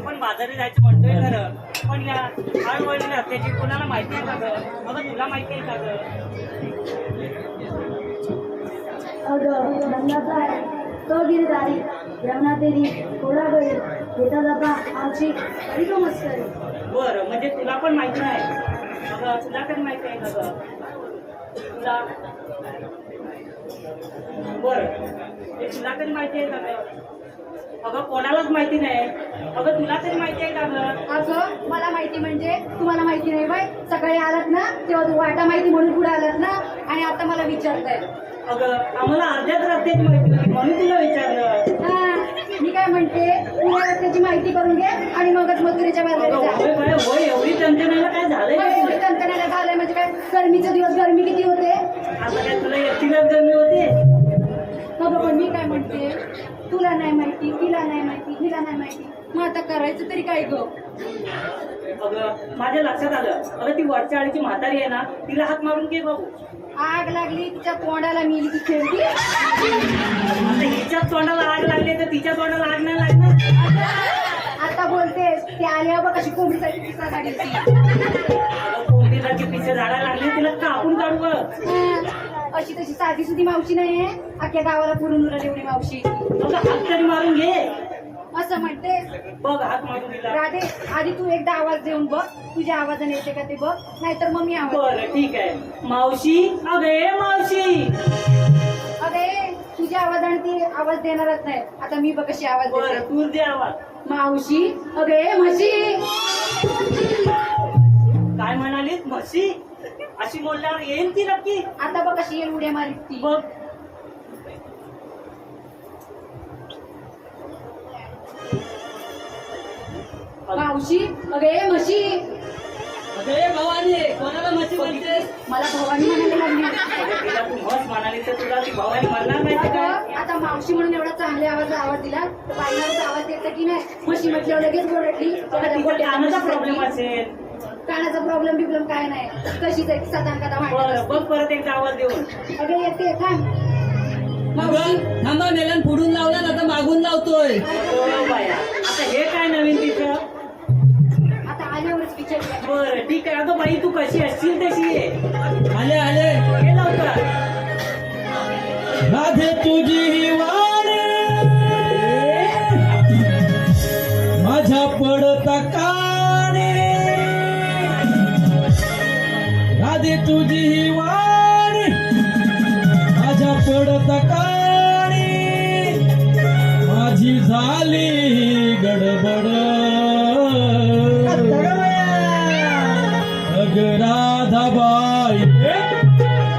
आपण बाजारी जायचं म्हणतोय खरं. पण या आळवळीला रस्त्याची कोणाला माहिती आहे का गं? अगं तुला माहिती आहे का गं? अगं आहे. तो येता जाता आमची मस्करी बरं म्हणजे तुला पण माहिती नाही अगं तुला पण माहिती आहे का गं? तुला बरं ते तुला तरी माहिती आहे का गं? अगं कोणालाच माहिती नाही. अगं तुला तरी माहिती आहे का गं? अगं मला माहिती म्हणजे तुम्हाला माहिती नाही बाय सकाळी आलात ना तेव्हा तू वाटा माहिती म्हणून पुढे आलात ना आणि आता मला विचारताय. अगं आम्हाला अर्ध्याच रस्त्याची माहिती होती म्हणून तुला विचारलं. हा, मी काय म्हणते तुला रस्त्याची माहिती करून घे आणि मगच मजुरीच्या अगं बाजारात जा. होय बाय, होय एवढी टंचनाला काय झालंय एवढी झालंय म्हणजे काय? गरमीचे दिवस गरमी किती होते? आता काय तुला एकटीलाच गरमी होते अगं पण मी काय म्हणते तुला नाही माहिती तिला नाही माहिती हिला नाही माहिती. मग आता करायचं तरी काय ग? अगं माझ्या लक्षात आलं. अगं ती वरच्या आळीची म्हातारी आहे ना तिला हात मारून घे बघू आग लागली तिच्या तोंडाला मिली ती खेळली. आता हिच्याच तोंडाला आग लागली तर तिच्या तोंडाला आग नाही लागणार? आता बोलतेस ती आली बघ कशी कोंबडीसाठी पिसा काढली ती अगं कोंबडीसारखे पिसे झाडायला लागले तिला कापून काढू गं. हा, अशी तशी साधी सुधी मावशी नाहीये अख्ख्या गावाला पुरून उरल एवढी मावशी. अगं हात तरी मारून घे. असं म्हणते. बघ हात मारून दिला राधे आधी तू एकदा आवाज देऊन बघ. तुझ्या आवाजाने येते का ते बघ. नाहीतर मग मी आवाज बरं ठीक आहे. मावशी अगे मावशी. अरे तुझ्या आवाजाने ती आवाज देणारच नाही. आता मी बघ कशी आवाज बरं देते तू दे आवाज. मावशी अगे म्हशी. काय म्हणालीस? म्हशी? अशी बोलल्यावर येईल ती नक्की आता बघ कशी येईल उड्या मारीत. ती बघ. मावशी अगे म्हशी. अगे भवानी कोणाला म्हशी म्हणतेस? मला भवानी म्हणायला लागली. अगं, तिला तू म्हस म्हणाली तर तुला ती भवानी म्हणणार नाही अगं, आता मावशी म्हणून एवढा चांगल्या आवाज आवाज दिला तर बाईला आवाज येतं की नाही? म्हशी म्हटल्यावर लगेच ओरडली कानाचा प्रॉब्लेम असेल. कानाचा प्रॉब्लेम बिब्लेम काय नाही. कशीच आहे साधा कदा बरं वाटत बघ परत एकदा आवाज देऊन. अगे येते थांब. अगं, थांबा मेलन पुढून लावला ना आता मागून लावतोय. ओ बाया, आता हे काय नवीन तिचं आता आल्यावरच विचार बरं ठीक आहे. अगं बाई तू कशी असशील तशी आले आले. हे लवकर. राधे तुझी ही वाणी माझ्या पडता काने राधे तुझी ही वाणी माझ्या पडत काणी माझी झाली गडबड. अग राधाबाई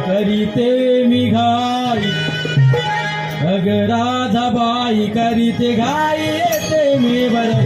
करीते मी घाई. अग राधाबाई करीते घाई येते मी बर.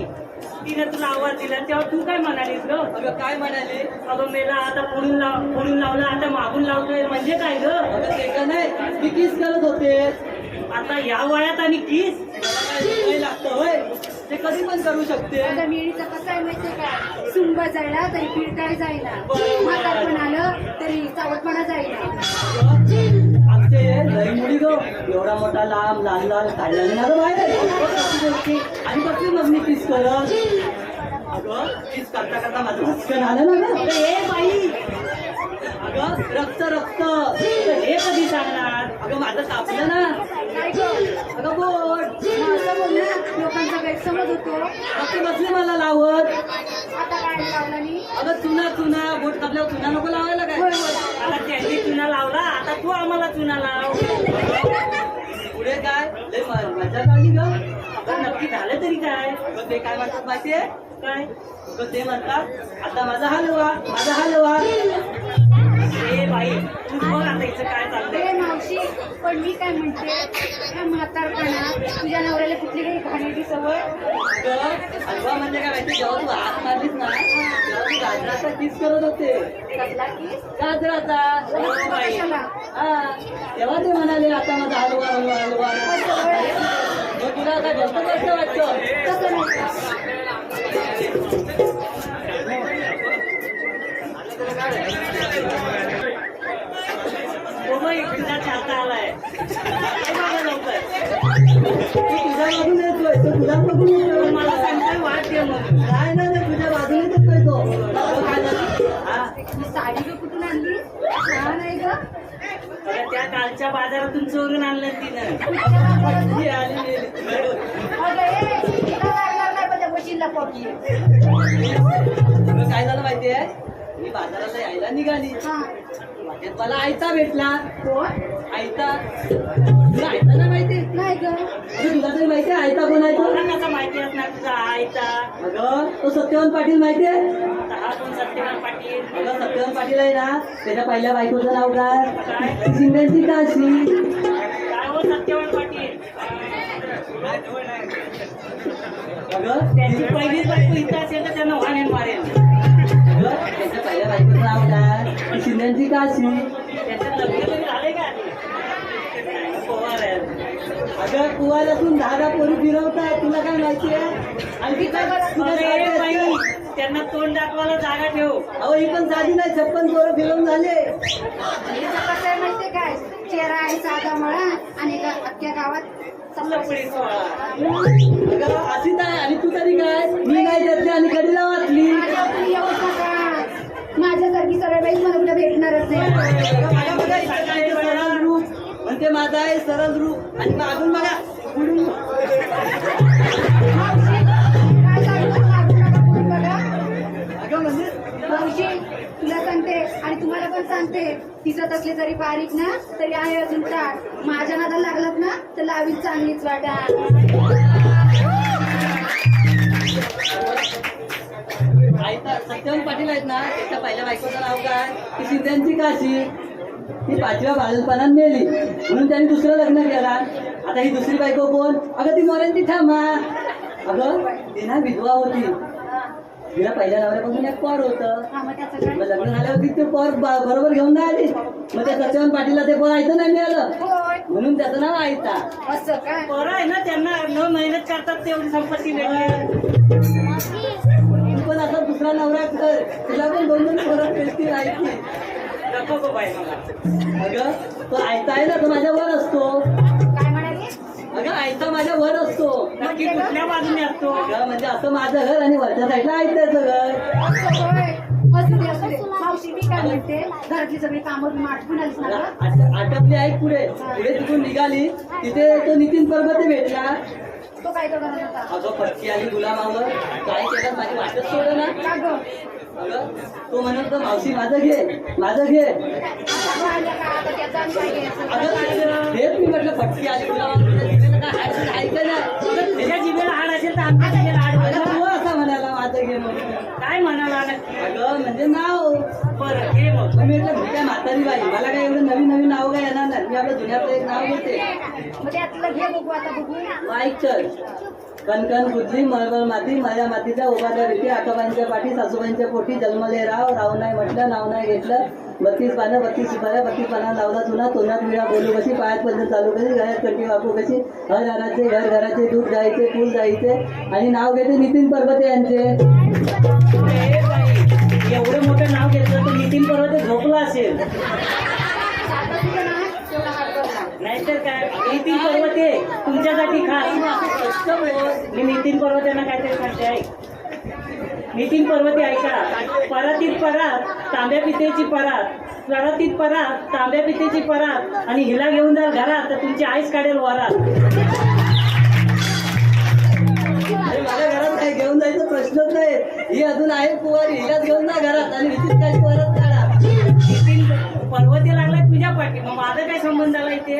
हे बाई तिने तुला आवाज दिला तेव्हा तू काय म्हणालीस ग? अगं काय म्हणाली? अगं मेला आता पुढून लाव पुढून लावला आता मागून लावतोय म्हणजे काय ग? अगं ते का नाही? मी किस करत होते? आता या वयात आणि किस? काय लागतं होय? ते कधी पण करू शकते. आता मिळीचं कसं आहे माहितीये का? सुंब जळला तरी पिळकाय जाईना. बरोबर. म्हातारपण आलं तरी चावटपणा जाईना. आमचे लई मुली गो. एवढा मोठा लांब लाल लाल काढला नाही बाहेर. आणि कसली मग मी किस करत? अगं किस करता करता माझं भस्कन आलं ना गं. अगं हे बाई. अगं रक्त रक्त. हे कधी सांगणार अगं माझं कापलं ना. काय अगं असं बोल ना लोकांचा गैरसमज होतो. कशी बसली मला लावत. आता काय लावला मी? अगं चुना चुना. बोट कापल्यावर चुना नको लावायला काय? आता त्यांनी चुना लावला. आता तू आम्हाला चुना लाव. पुढे काय? लय मजा लागली ग. नक्की झालं तरी काय? ते काय म्हणतात माहितीये? काय? ते म्हणतात आता माझा हलवा माझा हलवा. हे बाई तू बोल आता इथं काय चाललंय? अरे मावशी पण मी काय म्हणते या म्हातारपणात तुझ्या नवऱ्याला कुठली काही घाणेरडी सवय. म्हणजे काय माहिती जेव्हा तू हात मारलीस ना तेव्हा तू गाजराचा किस करत होते. कसला की गाजराचा कशाला? हा तेव्हा ते म्हणाले आता माझा हलवा हलवा हलवा. मग तुला आता जास्त कष्ट वाटतं. नाही. तुझा चालता आलाय. हे तुझ्या बाजूने येतोय तो तुझ्या बघून येतोय मला सांगतोय वाट दे म्हणून काय नाही तुझ्या बाजूने येतोय तो. साडी कुठून आणली? छान आहे त्या कालच्या बाजारातून चोरून आणलं तिनं. काय झालं माहितीये? मी बाजाराला यायला निघाली. हा. मला आयता भेटला. आयता तुला आयता नाही माहिती? नाही ग. तुला तरी माहितीये आयता कोण आहे तो? कसं माहिती असणार तुझा आयता अगं तो सत्यवान पाटील माहितीये आता हा कोण सत्यवान पाटील? अगं सत्यवान पाटील आहे ना त्याच्या पहिल्या बायकोचं नाव काय? शिंदेची काशी काय हो सत्यवान पाटील? अगं त्यांची पहिलीच बायको इथं असेल तर त्यांना वाहने मारेल. शिंदेची काशी आहे. अगं दहा पोरी फिरवतात तुला काय आणखी काय? बाई असतं? त्यांना तोंड दाखवायला जागा ठेव. अहो ही पण साधी नाही छप्पन पोरं फिरवून झाले. कसं आहे माहितीये काय? चेहरा आहे साधा मळा आणि अख्ख्या गावात अगं अशीच आहे आणि तू तरी काय? मी काय त्यातली आणि कडीला वाचली माझ्या माझ्यासारखी सरळ बाई मला कुठे भेटणारच नाही. बघा बघा ते सरळ म्हणते माझा आहे सरळ रूप आणि बघा काय सांगू? बघा. अगं म्हणजे? मावशी तुला सांगते आणि तुम्हाला पण सांगते दिसत असले तरी बारीक ना तरी आहे अजून ताट माझ्या नादाला लागलात ना तर लावीत चांगलीच वाटा. आयता सत्यवान पाटील आहेत ना त्याच्या पहिल्या बायकोचं नाव काय? ती शिंद्यांची काशी. ती पाचव्या बालपणात मेली. म्हणून त्यांनी दुसरं लग्न केला. आता ही दुसरी बायको कोण? अगं ती मोऱ्यांची ठामा अगं ती ना विधवा होती. तिला पहिल्या नवऱ्यापासून एक पोर होतं. हा मग लग्न झाल्यावरती ते पोर ब- बरोबर घेऊन नाही आली मग त्या सत्यवान पाटीलला ते पोर ऐकतं नाही मिळालं. होय. म्हणून त्याचं नाव आयता. असं काय? बरं आहे ना त्यांना न मेहनत करतात तेवढी संपत्ती असा दुसरा नवरा कर तुला पण दोन दोन पोरं मिळतील ऐकली नको गो बाई मला. अगं तो आयता आहे ना तो माझ्या वर असतो. काय म्हणाली? अगं आयता माझ्या वर असतो. नक्की कुठल्या बाजूने असतो? अगं म्हणजे असं माझं घर आणि वरच्या साईडला आयत्याचं घर. असं होय असू दे असू दे मावशी मी काय म्हणते घरातली सगळी कामं तुम्ही आठवून आलीस ना गं? आट- आटपली आहे पुढे. पुढे तिथून निघाली. तिथे तो नितीन पर्वते भेटला. तो काय तो करत होता अगं पटकी आली काय केलं? माझी वाटच सोड ना? का गं अगं तो म्हणत होता, मावशी माझं घे माझं घे. आता राहिलं का? आता त्याचा आणि काय घ्यायचं? अगं हेच मी म्हटलं पटकी आली तुझ्या हाड आहे का नाही? त्याच्या जिभेला हाड असेल तर आमच्या जिभेला हाड अगं बघा. तू असा म्हणाला माझं घे म्हणून काय म्हणाला? अगं म्हणजे नाव. बरं घे मग. मग मी म्हटलं मी काय म्हातारी बाई मला काय एवढं नवीन नवीन नाव काय येणार नाही. मी आपल्या जुन्यातलं एक नाव घेते. मग त्यातलं घे बघू आता बघू. चल. कणकण बुद्धी मळमळ माती माझ्या मातीच्या उभारल्या रीती आटोबांच्या पाठी सासूबाईंच्या पोटी जन्मले राव राव नाही म्हटलं नाव नाही घेतलं. बत्तीस पानं बत्तीस सुपाऱ्या बत्तीस पानं लावला तुला तोंडात विळा बोलू कशी पायात पद्धत चालू कशी घरात कटी वापू कशी हर घराचे घर घराचे दूध जायचे फूल जायचे आणि नाव घेते नितीन पर्वते यांचे. एवढं मोठं नाव घेतलं तर नितीन पर्वत झोपला असेल. नाहीतर काय? नितीन पर्वते तुमच्यासाठी खास. मी नितीन पर्वत यांना काहीतरी सांगते ऐक. नितीन पर्वते ऐका. परातीत परात तांब्या पितेची परात परातीत परात तांब्या पितेची परात आणि हिला घेऊन जाल घरात तर तुमची आईच काढेल वरात. घेऊन जायचा प्रश्नच नाही. ही अजून आहे कुवारी हिलाच घेऊन जा घरात. आणि हिचीच काय परत काढा. नितीन पर्वते लागलाय तुझ्या पाठी मग माझा काय संबंध आला इथे?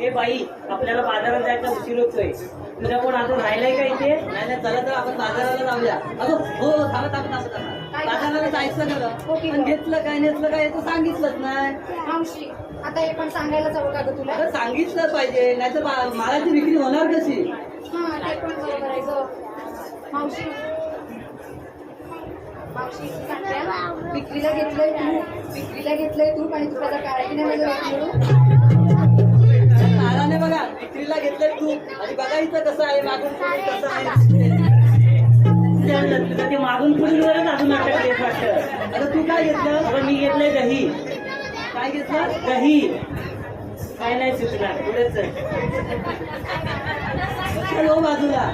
ए बाई आपल्याला बाजारात जायचा उशीर होतोय. तुझा कोण अजून राहिलाय का इथे? नाही नाही चला तर आपण बाजाराला जाऊया. अगं हो हो, थांबा थांबा थांबा थांबा. बाजाराला जायचं हो घेतलं काय नेतलं काय हे तर सांगितलंच नाही. मावशी आता हे पण सांगायलाच हवं का ग तुला? अगं सांगितलं पाहिजे. नाही तर मालाची विक्री होणार कशी? हा ते पण बरोबर आहे ग. मावशी मावशी सांगते विक्रीला घेतलंय तू. विक्रीला घेतलंय तू आणि तू त्याचा काळा की नाही विक्रीला घेतलंय तू आणि बघा इथं कसं आहे मागून कसं आहे. ते मागून पुढीलवरच अजून नाटक देत वाटतं. अगं तू काय घेतलं? मी घेतलंय दही. काय घेतलं? दही. काय नाही सुचणार पुढेच हो बाजूला.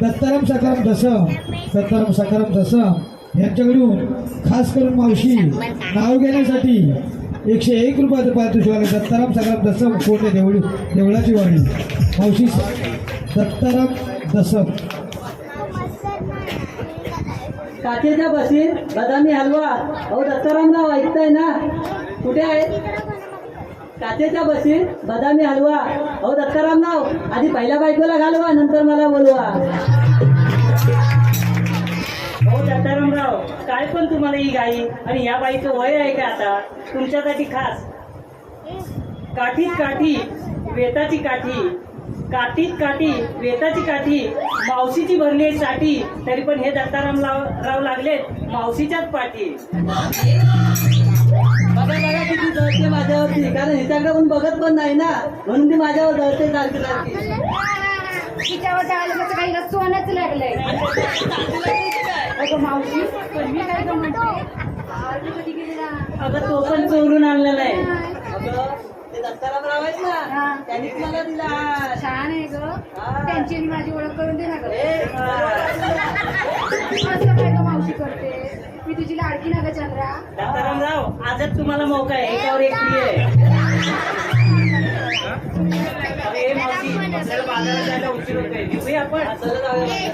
दत्ताराम सकाराम दसम दत्ताराम सकाराम दसम. यांच्याकडून खास करून मावशी नाव घेण्यासाठी एकशे एक रुपयाचं पारितोषिक आलं दत्ताराम सकाराम दसम कोटे देवळी देवळाची वाणी मावशी दत्ताराम दसम. काचेच्या बसीत बदामी हलवा. अहो दत्तारामला ऐकताय ना? कुठे आहेत? काचेच्या बशी बदामी हलवा. अहो दत्तारामराव आधी पहिल्या बायकोला घालवा नंतर मला बोलवा. हो दत्तारामराव काय पण तुम्हाला ही गाई आणि या बाईचं वय आहे का आता? तुमच्यासाठी खास. काठीत काठी वेताची काठी. काठीत काठी वेताची काठी. मावशीची भरली आहे साठी तरी पण हे दत्ताराम राव राव लागलेत मावशीच्याच पाठी. बघा किती जळते माझ्यावरती कारण हिच्याकडे पण बघत पण नाही ना. म्हणून ती माझ्यावर जळते सारखी सारखी. तिच्यावर टाळलं कसं काही सोनच लागलंय. अगं मावशी पण मी काय गं म्हणते? आरती कधी गेलेला अगं तो पण चोरून आणलेला आहे. छान आहे ग. त्यांची माझी ओळख करून दे ना काय ग मावशी करते? मी तुझी लाडकी ना ग चंद्रा. दत्तारामराव आजच तुम्हाला मौका आहे. एकावर एक प्रिय आहे. अरे मावशी आपल्याला बाजारात जायला उशीर होतोय. निघूया आपण. चला जाऊया अरे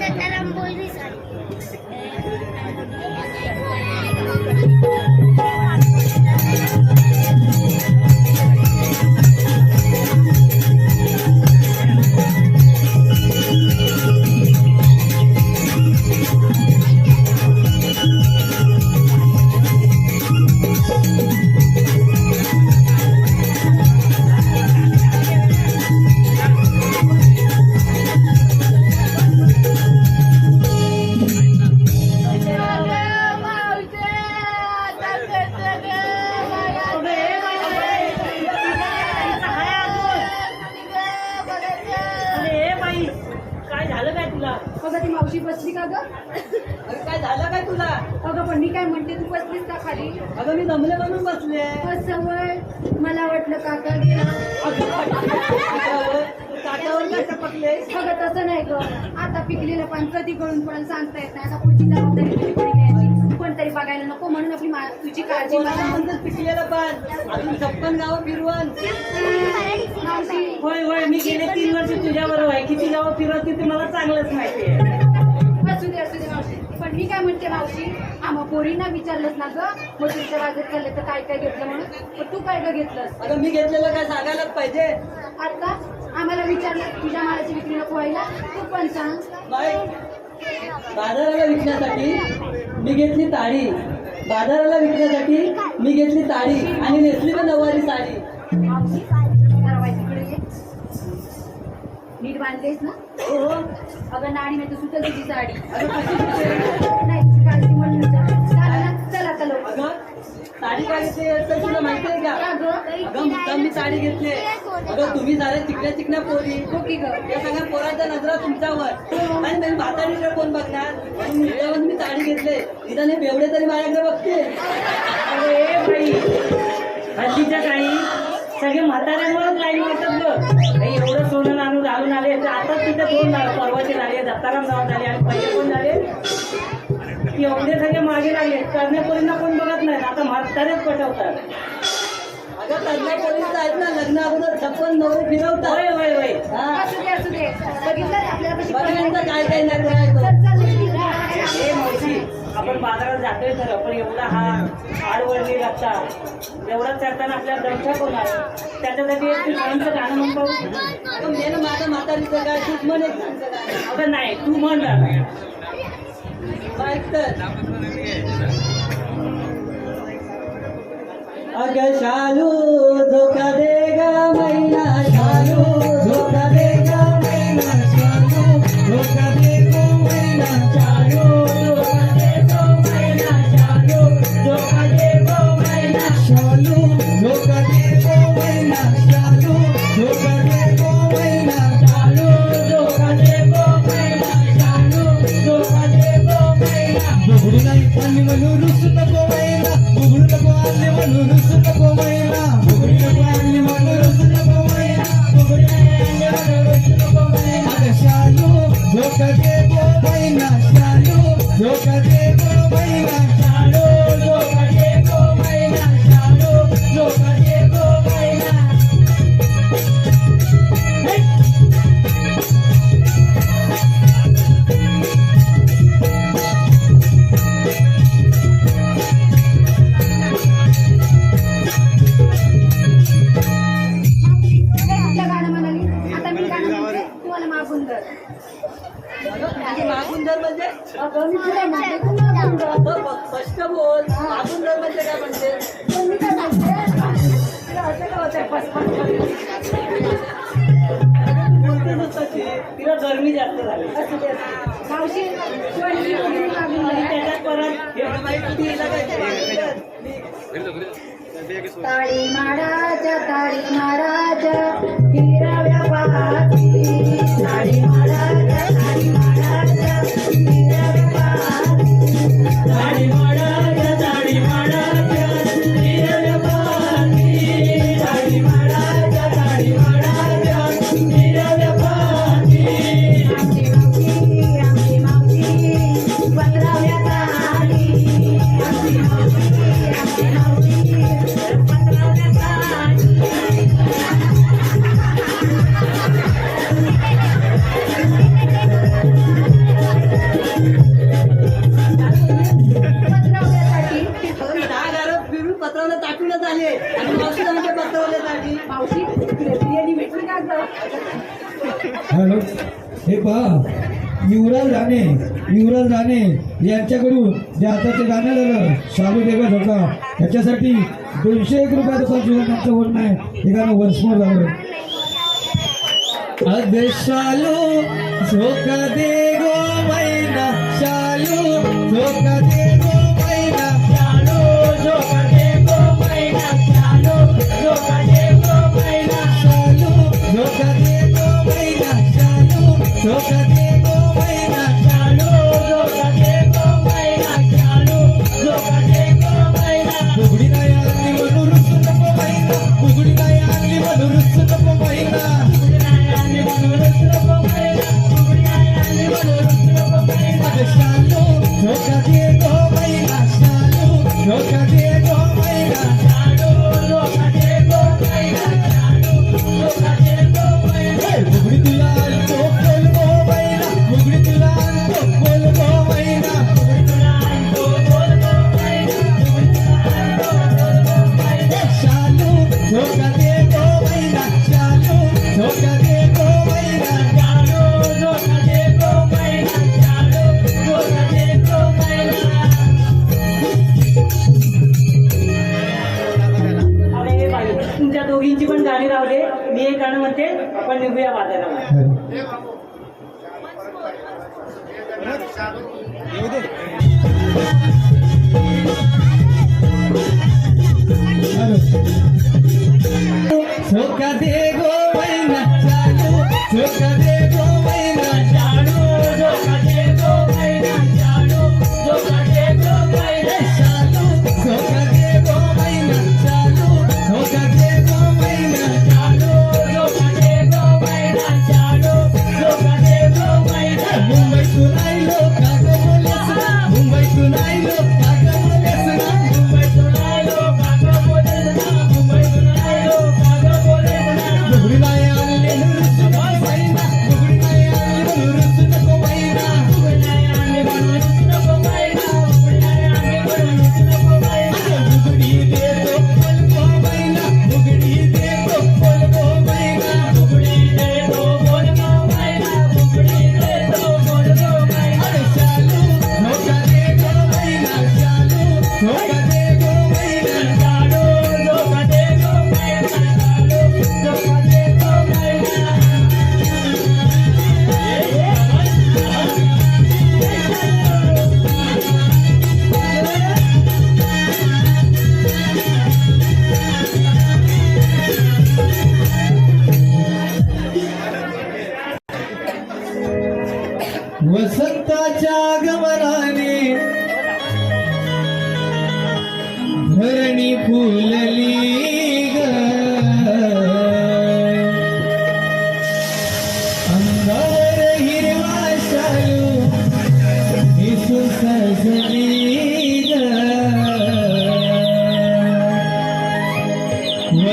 चांगलंच माहिती आहे. असू दे असू दे मावशी. पण मी काय म्हणते मावशी आम्हा पोरींना विचारलंच ना ग मग तुमच्या चालले तर काय काय घेतलं म्हणून? मग तू काय ग घेतलंस? अगं मी घेतलेलं काय सांगायलाच पाहिजे. आता आम्हाला विचारलं तुझ्या मालाची विक्री नको व्हायला. तू पण सांग. बाई बाजाराला विकण्यासाठी मी घेतली ताडी बाजाराला विकण्यासाठी मी घेतली ताडी आणि नेसली पण नऊवारी साडी. मावशी नीट बांधलेस ना? हो. हो अगं नाणी नाही तर सुटल तुझी साडी. अगं कशी दिसते? नाही तुझी काळजी म्हणून विचारलं. चालेल ना चल आता लवकर अगं साडी काय घेतली तर तुला माहिती आहे का? का ग अगं मुद्दाम मी साडी घेतली. अगं तुम्ही चिकण्या चिकण्या पोरी. हो की ग? या सगळ्या पोरांच्या नजरा तुमच्यावर. आणि मी म्हातारीकडे कोण बघणार? म्हणून मी साडी घेतले. हे बेवडे तरी माझ्याकडे बघते अरे ए बाई. हल्लीच्या काही सगळे म्हाताऱ्यांवरच लाईन वाटत ग. एवढं सोनं आणून घालून आले तर आता तिथे दोन झाले परवाचे झाले दत्ताराम गावात झाले आणि पहिले कोण झाले? एवढे सगळे मागे लागले. करण्यापोरींना कोण बघत नाही. आता म्हातारेच पटवतात. अगं आहेत ना? लग्न अगोदर छप्पन नवरे फिरवतात. हा. काय काय नाही आपण बाजारात जातोय खरं पण एवढा हा आडवळणी रस्ता एवढा चढताना आपल्याला दमछाक होणार त्याच्यासाठी एक तुझ्यांचं गाणं म्हणतो. मेन माझं म्हातारीचं काय तूच म्हण एक अगं नाही तू म्हण अगं शालू धोका देगा मैना शालू धोका देगा मैना शालू धोका देगो मैना शालू. मागून जर म्हणजे स्पष्ट बोल. मागून म्हणजे काय म्हणते तुला असं का गरमी जास्त झाली त्याच्यात परत ताळी महाराज ताळी महाराज हिराव्या पाती ताळी महाराज. पहा युवराज राणे युवराज राणे यांच्याकडून जे आता गाणं झालं शालू देवा धोका ह्याच्यासाठी दोनशे एक रुपयाचं पंचवीस म्हणणं आहे हे गाणं वर्षभर झालं अग शालो झोका दे. Soca de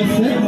Blessed